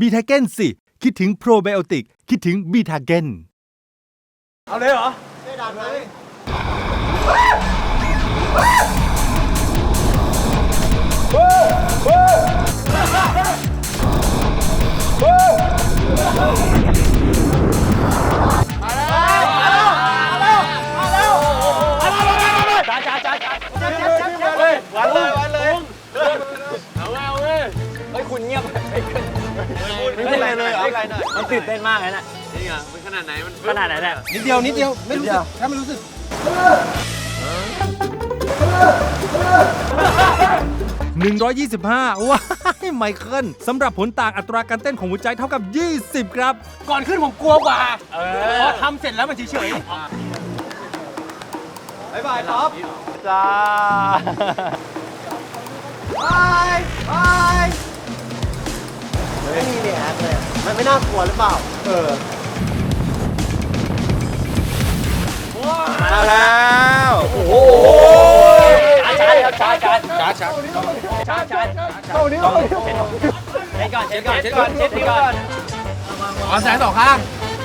บีทาเกนสิ คิดถึงโปรไบโอติก คิดถึงบีทาเกน เอาเลยเหรอวัน มันตื่นเต้นมากเลยนะนี่ไงมันขนาดไหนมันขนาดไหนเนี่ยนิดเดียวนิดเดียวไม่รู้สึกถ้าไม่รู้สึก125 ว้ายไมเคิลสำหรับผลต่างอัตราการเต้นของหัวใจเท่ากับ 20 ครับ ก่อนขึ้นผมกลัวกว่าพอทำเสร็จแล้วมันเฉยบายบายท็อปจ้าบายบาย ไม่มีเรียกเลยมันไม่น่ากลัวหรือเปล่า เออมาแล้วโอ้โหช้าช้าครับช้าช้าช้าช้าช้าช้าเท่านี้เลยเช็ดก่อนเช็ดก่อนเช็ดก่อนเช็ดก่อนขอแสงสองข้าง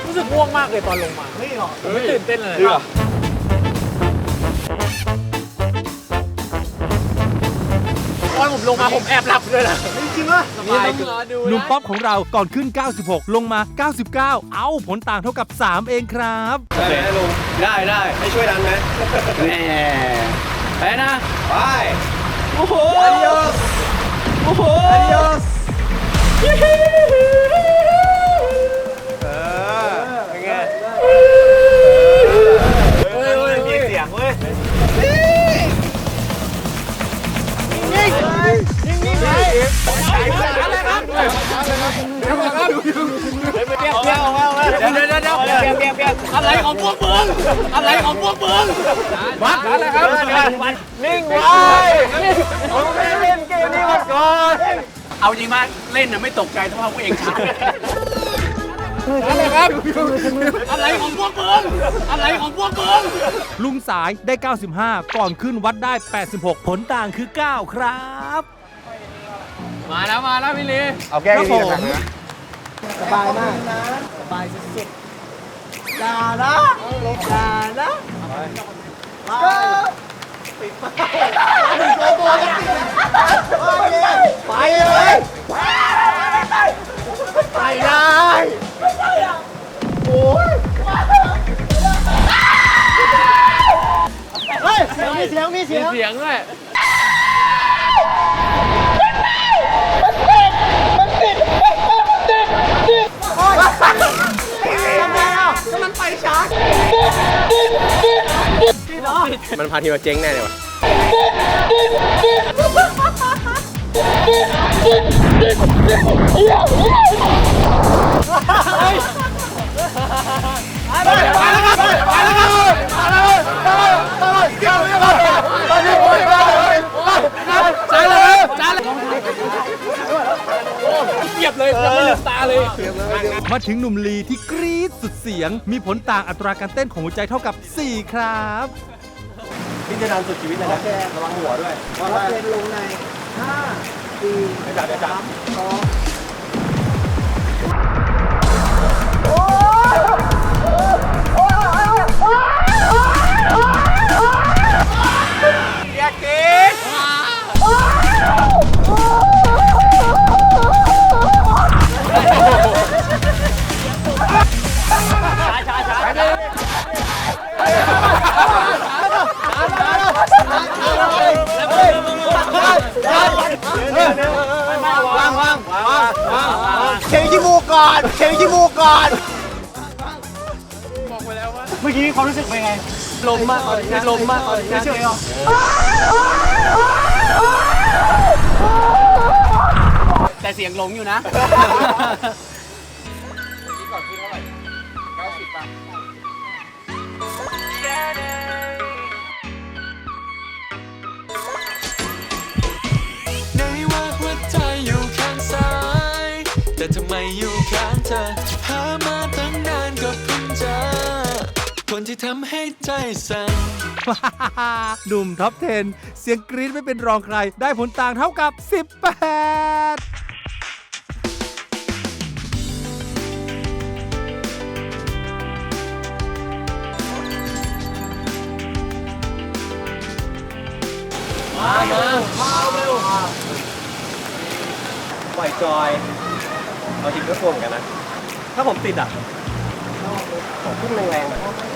รู้สึกง่วงมากเลยตอนลงมาไม่หรอกไม่ตื่นเต้นเลยตอนผมลงมาผมแอบหลับเลยนะจริงปะสบายรอดูหนุ่มป๊อปของเราก่อนขึ้น 96 ลงมา 99 เอาผลต่างเท่ากับ 3 เองครับได้ไหมลุงได้ได้ให้ช่วยดันไหมแหมไปนะไปโอ้โห adios โอ้โห adios เอ เปียกเปียกเอาเอาเดี๋ยวเดี๋ยวเดี๋ยวเปียกเปียกเปียกอะไรของพวกมึงอะไรของพวกมึงวัดอะไรครับนิ่งไว้ผมไม่เล่นเกมนี้มาก่อนเอาจริงมาเล่นน่ะไม่ตกใจเท่าพวกเองช้าอะไรครับอะไรของพวกมึงอะไรของพวกมึงลุงสายได้ 95 ก่อนขึ้นวัดได้ 86 ผลต่างคือ 9 ครับ มาแล้วมาแล้วพี่ลีเอาแก้ครับดีผมนะ สบายมากนะสบายสุดๆอย่านะอย่านะก็ปิดไปไปเลยไปได้โอ้ยเฮ้ยมีเสียงมีเสียงเสียงด้วย มันพาทีมมาเจ๊งแน่เลยวะจ้าเลยจ้าเลยเกียบเลยยังไม่ลืมตาเลย มาถึงหนุ่มลีที่กรี๊ดสุดเสียง มีผลต่างอัตราการเต้นของหัวใจเท่ากับ 4 ครับ พี่จะนานสุดชีวิตเลยนะระวังหัวด้วยว่าเป็นลงในห้าสี่สามสอง ลมมากตอนนี้ลมมากเฉยๆหรอแต่เสียงหลงอยู่นะในว่าหัวใจอยู่ข้างซ้ายแต่ทำไมอยู่ข้างเธอหามา คนที่ทำให้ใจสั่นหนุ่มท็อป 10 เสียงกรี๊ดไม่เป็นรองใคร ได้ผลต่างเท่ากับ 18มาเร็วมาเร็วปล่อยจอยเอาจริงก็กลัวเกันนะ ถ้าผมติดอะสองพุ่งแรงๆ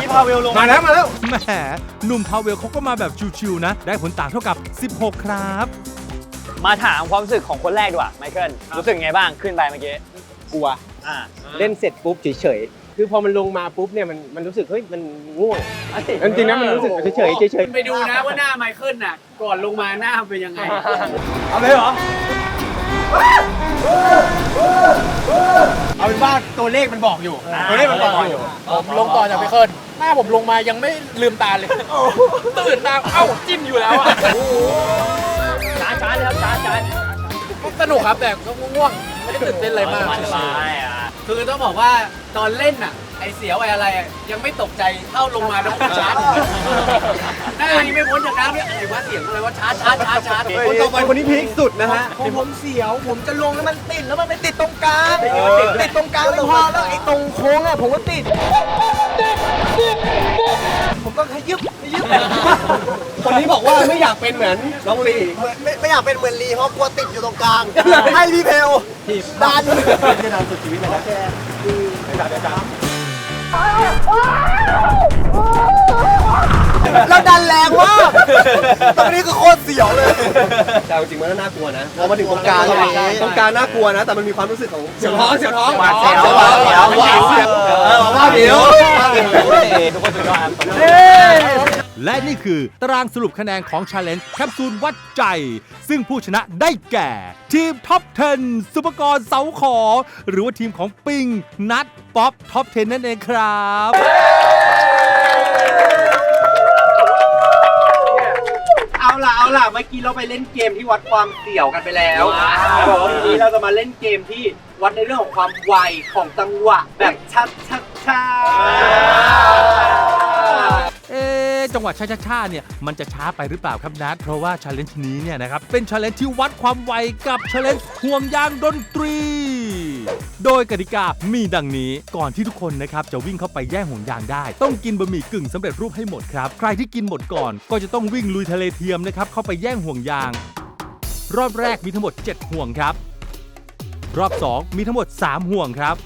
พี่พาเวลลงมาแล้วมาแล้วแหมหนุ่มพาเวลเขาก็มาแบบชิวๆนะ ได้ผลต่างเท่ากับ 16 ครับ มาถามความรู้สึกของคนแรกดีกว่าไมเคิลรู้สึกไงบ้างขึ้นไปเมื่อกี้กลัวอ่าเล่นเสร็จปุ๊บเฉยๆคือพอมันลงมาปุ๊บเนี่ยมันมันรู้สึกเฮ้ยมันง่วงจริงๆนะมันรู้สึกเฉยๆเฉยไปดูนะว่าหน้าไมเคิลน่ะก่อนลงมาหน้าเป็นยังไงเอาเลยเหรอเอาเป็นว่าตัวเลขมันบอกอยู่ ตัวเลขมันบอกอยู่ผมลงต่อจากไมเคิล หน้าผมลงมายังไม่ลืมตาเลยตื่นมาเอ้าจิ้มอยู่แล้วอะช้าช้าเลยครับช้าช้าสนุกครับแต่ก็ง่วงๆไม่ได้ตื่นเต้นอะไรมาก สบายอะคือต้องบอกว่าตอนเล่นน่ะ ไอเสียวไออะไรอะยังไม่ตกใจเท่าลงมาแล้วชาร์จหน้านี่ไม่พ้นจากน้ำเนี่ยอะไรวะเสียงอะไรวะชาร์จชาร์จชาร์จชาร์จคนต่อไปคนนี้พีคสุดนะฮะ ผมผมเสียว ผมจะลงแล้วมันติดแล้วมันไปติดตรงกลางติดตรงกลางไม่พอแล้วไอ้ตรงโค้งอะผมก็ติด ผมก็ขยิบขยิบคนนี้บอกว่าไม่อยากเป็นเหมือนน้องลีไม่ไม่อยากเป็นเหมือนลีเพราะกลัวติดอยู่ตรงกลาง ให้พี่เพลดันจะนานสุดชีวิตเลยนะเราดันแรงมากตรงนี้คือโคตรเสียวเลย แต่จริงๆมันก็น่ากลัวนะพอมาถึงตรงกลางอะตรงกลางน่ากลัวนะ แต่มันมีความรู้สึกของเสียวท้องเสียวท้องหวาดเสียวหวาดเสียวหวาดเสียวเออว่าเดี๋ยวทุกคนสุดยอดครับและนี่คือตารางสรุปคะแนนของ Challenge แคปซูลวัดใจ ซึ่งผู้ชนะได้แก่ ทีมท็อป 10 สุปกรเสาขอ หรือว่าทีมของปิง นัด ป๊อป ท็อป 10 นั่นเองครับ ล่ะเอาล่ะเมื่อกี้เราไปเล่นเกมที่วัดความเสี่ยวกันไปแล้วบอกว่าวันนี้เราจะมาเล่นเกมที่วัดในเรื่องของความไวของจังหวะแบบชัดชัดชาเอ๊ะจังหวะช้าๆๆเนี่ยมันจะช้าไปหรือเปล่าครับนัดเพราะว่า Challenge นี้เนี่ยนะครับเป็น Challenge ที่วัดความไวกับ Challenge ห่วงยางดนตรี โดยกติกามีดังนี้ก่อนที่ทุกคนนะครับจะวิ่งเข้าไปแย่งห่วงยางได้ ต้องกินบะหมี่กึ่งสำเร็จรูปให้หมดครับ ใครที่กินหมดก่อนก็จะต้องวิ่งลุยทะเลเทียมนะครับเข้าไปแย่งห่วงยาง รอบแรกมีทั้งหมด 7 ห่วงครับ รอบ 2 มีทั้งหมด 3 ห่วงครับ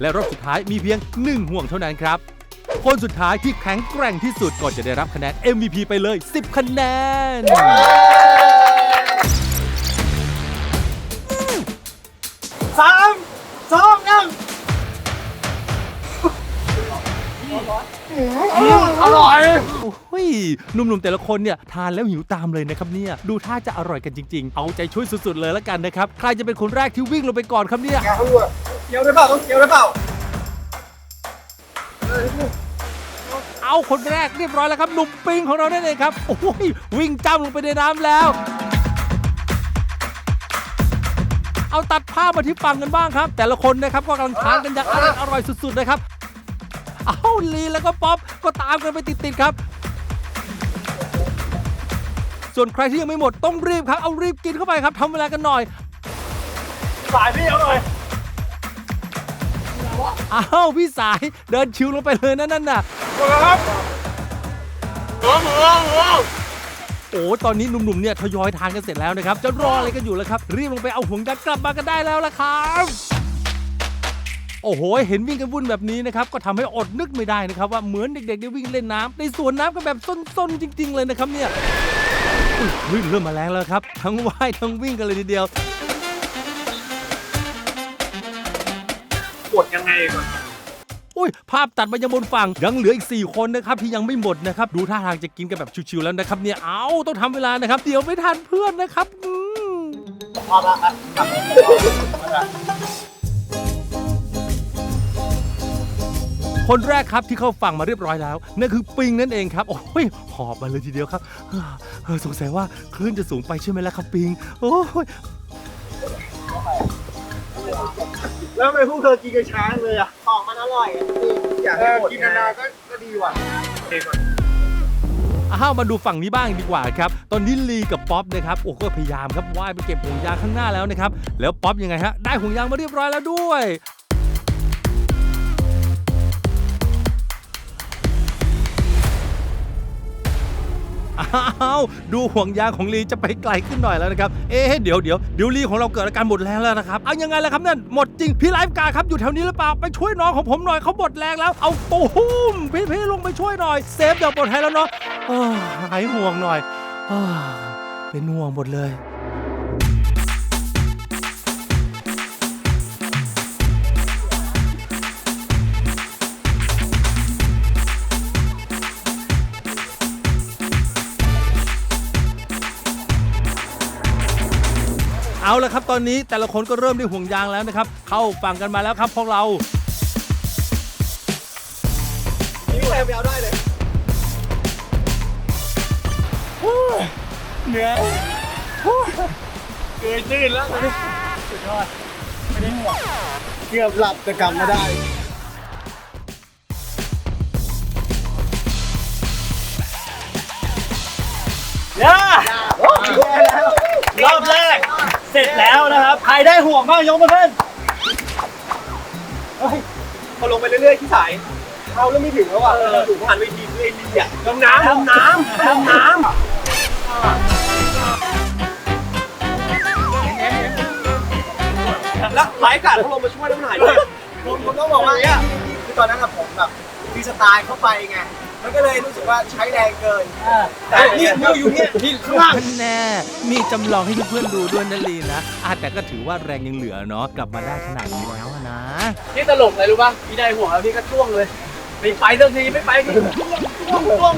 และรอบสุดท้ายมีเพียง 1 ห่วงเท่านั้นครับ คนสุดท้ายที่แข็งแกร่งที่สุดก็จะได้รับคะแนน MVP ไปเลย 10 คะแนน หนุ่มๆแต่ละคนเนี่ยทานแล้วหิวตามเลยนะครับเนี่ยดูท่าจะอร่อยกันจริง ๆ เอาใจช่วยสุดๆเลยแล้วกันนะครับใครจะเป็นคนแรกที่วิ่งลงไปก่อนครับเนี่ยเกี่ยวได้เปล่าต้องเกี่ยวได้เปล่าเอาคนแรกเรียบร้อยแล้วครับหนุ่มปิงของเรานั่นเองครับโอ้ยวิ่งจ้ำลงไปในน้ำแล้ว เอาตัดภาพมาที่ฝั่งกันบ้างครับ แต่ละคนนะครับก็กำลังทานกันอย่างอร่อยอร่อยสุดๆนะครับ เอาลีแล้วก็ป๊อปก็ตามกันไปติดๆครับ ส่วนใครที่ยังไม่หมดต้องรีบครับ เอารีบกินเข้าไปครับทำเวลากันหน่อย สายพี่เอาหน่อยอ้าวพี่สายเดินชิวลงไปเลยนั่นน่ะโอ้ตอนนี้หนุ่มๆเนี่ยทยอยทานกันเสร็จแล้วนะครับ จะรออะไรกันอยู่แล้วครับ รีบลงไปเอาห่วงยางกลับมากันได้แล้วละครับโอ้โห เห็นวิ่งกันวุ่นแบบนี้นะครับ ก็ทำให้อดนึกไม่ได้นะครับ ว่าเหมือนเด็กๆได้วิ่งเล่นน้ำในสวนน้ำกันแบบส้นๆจริง ๆ เลยนะครับเนี่ย อุ๊ยเฮ้ยเริ่มมาแรงแล้วครับ ทั้งว่ายทั้งวิ่งกันเลยทีเดียวกดยังไงก่อนอุ้ยภาพตัดมายังบนฝั่งยังเหลืออีก 4 คนนะครับที่ยังไม่หมดนะครับ ดูท่าทางจะกินกันแบบชิวๆแล้วนะครับ เนี่ยเอาต้องทำเวลานะครับ เดี๋ยวไม่ทันเพื่อนนะครับอืมค คนแรกครับที่เข้าฝั่งมาเรียบร้อยแล้วนั่นคือปิงนั่นเองครับโอ้ยหอบมาเลยทีเดียวครับเฮ้อเฮ้อสงสัยว่าคลื่นจะสูงไปใช่ไหมล่ะครับปิง โอ้ยแล้วทำไมพวกเธอกินกระช้างเลยอะของมันอร่อยอะอยากให้หมดกินนานๆก็ก็ดีว่ะอ้าวมาดูฝั่งนี้บ้างดีกว่าครับ ตอนนี้ลีกับป๊อปนะครับโอ้ก็พยายามครับว่ายไปเก็บห่วงยางข้างหน้าแล้วนะครับ แล้วป๊อปยังไงฮะ ได้ห่วงยางมาเรียบร้อยแล้วด้วย อ้าวดูห่วงยางของลีจะไปไกลขึ้นหน่อยแล้วนะครับ เอ๊ะเดี๋ยวเดี๋ยวเดี๋ยวลีของเราเกิดอาการหมดแรงแล้วนะครับ เอายังไงล่ะครับนั่นหมดจริงพี่ไลฟ์การ์ดครับอยู่แถวนี้หรือเปล่าไปช่วยน้องของผมหน่อยเขาหมดแรงแล้ว เอาตูมพี่พี่ลงไปช่วยหน่อยเซฟเดี๋ยวปลอดภัยแล้วเนาะหายห่วงหน่อยเป็นห่วงหมดเลย เอาละครับ ตอนนี้แต่ละคนก็เริ่มได้ห่วงยางแล้วนะครับ เข้าฝั่งกันมาแล้วครับพวกเรานี่แพรไปเอาได้เลยเกือบหลับแต่กลับมาได้ แล้วนะครับ ใครได้ห่วงบ้างยกมือขึ้นพอลงไปเรื่อยๆที่สายเอาแล้วไม่ถึงแล้วอะเราถูกผ่านเวทีด้วยลีอะลงน้ำลงน้ำลงน้ำแล้วไลฟ์การ์ดเขาลงมาช่วยแล้วหน่อยด้วยผมผมต้องบอกว่าคือตอนนั้นอะผมแบบฟรีสไตล์เข้าไปไง มันก็เลยรู้สึกว่าใช้แรงเกินแต่นี่นี่อยู่เนี่ยที่ข้างล่างแน่ มีจำลองให้เพื่อนๆดูด้วยนะลีนะอาแต่ก็ถือว่าแรงยังเหลือเนาะกลับมาได้ขนาดนี้แล้วอะนะ ที่ตลกเลยรู้ป่ะพี่ได้ห่วงแล้วพี่ก็จ้วงเลยไม่ไปสักทีไม่ไปทีจ้วงจ้วงจ้วง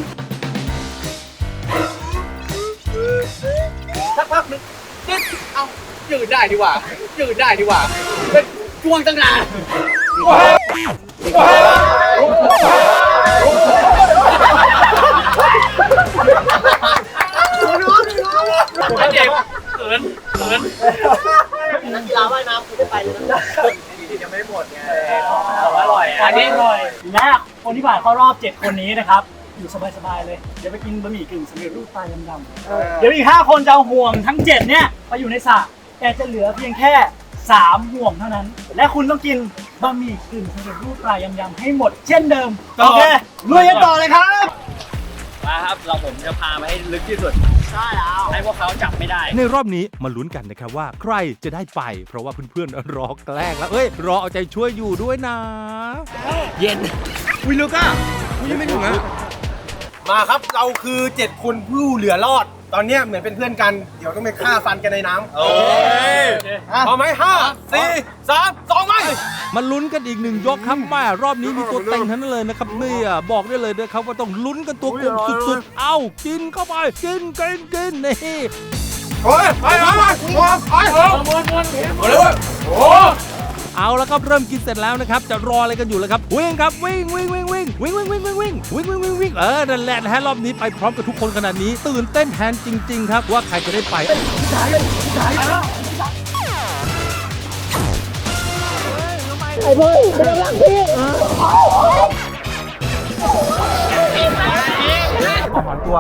สักพักนึงจึ๊ดเอ้ายืดได้ดีกว่ายืดได้ดีกว่าเป็นจ้วงตั้งนาน ไม่เจ็บเขินเขินนักกีฬาว่ายน้ำคุณได้ไปเลยนะยังไม่หมดไงอร่อยอันนี้อร่อยแรกคนที่ผ่านเข้ารอบ7คนนี้นะครับ อยู่สบายๆเลย เดี๋ยวไปกินบะหมี่กึ่งสำเร็จรูปปลายำๆเดี๋ยวอีก5คนจะเอาห่วงทั้ง7เนี่ยไปอยู่ในสระแต่จะเหลือเพียงแค่3ห่วงเท่านั้น และคุณต้องกินบะหมี่กึ่งสำเร็จรูปปลายำๆให้หมดเช่นเดิม โอเคลุยกันต่อเลยครับ มาครับ เราผมจะพามาให้ลึกที่สุด ใช่แล้ว ให้พวกเขาจับไม่ได้ ในรอบนี้มาลุ้นกันนะครับว่าใครจะได้ไป เพราะว่าเพื่อนๆรอแกล้งแล้วเอ้ย รอเอาใจช่วยอยู่ด้วยนะ เย็นวิลูก้าวิยังไม่ถึงนะมาครับ เราคือ 7 คนผู้เหลือรอด ตอนเนี้ยเหมือนเป็นเพื่อนกัน เดี๋ยวต้องไปฆ่าฟันกันในน้ำ โอ้ยพร้อมไหมห้าสี่สามสองไป มาลุ้นกันอีกหนึ่งยกครับแม่รอบนี้มีตัวเต็งทั้งนั้นเลยนะครับเนี่ยบอกได้เลยนะครับว่าต้องลุ้นกันตัวกลมสุดๆ เอ้ากินเข้าไปกินกินกินนี่ โอ้ยไปไปไปไปไปเลย เอาแล้วครับเริ่มกินเสร็จแล้วนะครับจะรออะไรกันอยู่แล้วครับวิ่งครับวิ่งวิ่งวิ่งวิ่งวิ่งวิ่งวิ่งวิ่งวิ่งวิ่งวิ่งวิ่งวิ่งเออนั่นแหละนะฮะรอบนี้ไปพร้อมกับทุกคนขนาดนี้ ตื่นเต้นแทนจริง ๆ ครับว่าใครจะได้ไปถอนตัว